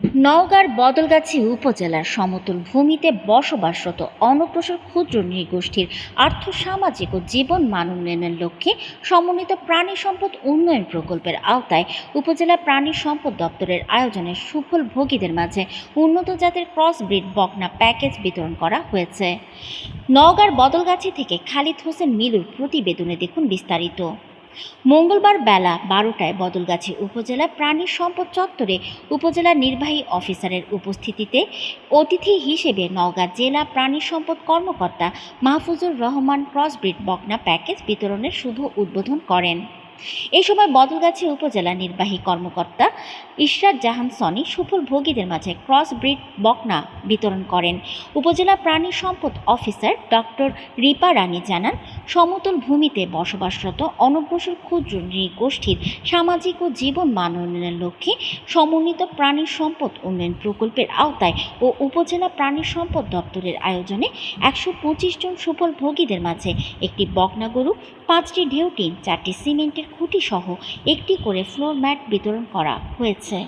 নওগাঁর বদলগাছি উপজেলার সমতল ভূমিতে বসবাসরত অনগ্রসর ক্ষুদ্র নৃগোষ্ঠীর আর্থসামাজিক ও জীবন মান উন্নয়নের লক্ষ্যে সমন্বিত প্রাণী সম্পদ উন্নয়ন প্রকল্পের আওতায় উপজেলা প্রাণী সম্পদ দপ্তরের আয়োজনে সুফল ভোগীদের মাঝে উন্নত জাতের ক্রস ব্রিড বকনা প্যাকেজ বিতরণ করা হয়েছে। নওগাঁর বদলগাছি থেকে খালিদ হোসেন মিলুর প্রতিবেদনে দেখুন বিস্তারিত। মঙ্গলবার বেলা বারোটায় বদলগাছি উপজেলা প্রাণী সম্পদ চত্বরে উপজেলা নির্বাহী অফিসারের উপস্থিতিতে অতিথি হিসেবে নওগাঁ জেলা প্রাণী সম্পদ কর্মকর্তা মাহফুজুর রহমান ক্রসব্রিড বকনা প্যাকেজ বিতরণের শুভ উদ্বোধন করেন। এই সময় বদলগাছি উপজেলা নির্বাহী কর্মকর্তা ইশরাত জাহান সনি সুফল ভোগীদের মাঝে ক্রস ব্রিড বকনা বিতরণ করেন। উপজেলা প্রাণী সম্পদ অফিসার ডক্টর রিপা রানী জানান সমতল ভূমিতে বসবাসরত অনগ্রসর ক্ষুদ্র নৃগোষ্ঠীর সামাজিক ও জীবন মান উন্নয়নের লক্ষ্যে সমন্বিত প্রাণী সম্পদ উন্নয়ন প্রকল্পের আওতায় ও উপজেলা প্রাণী সম্পদ দপ্তরের আয়োজনে একশো পঁচিশ জন সুফল ভোগীদের মাঝে একটি বকনা গরু, পাঁচটি ঢেউটিন, চারটি সিমেন্টের খুঁটি সহ একটি করে ফ্লোর ম্যাট বিতরণ করা হয়েছে।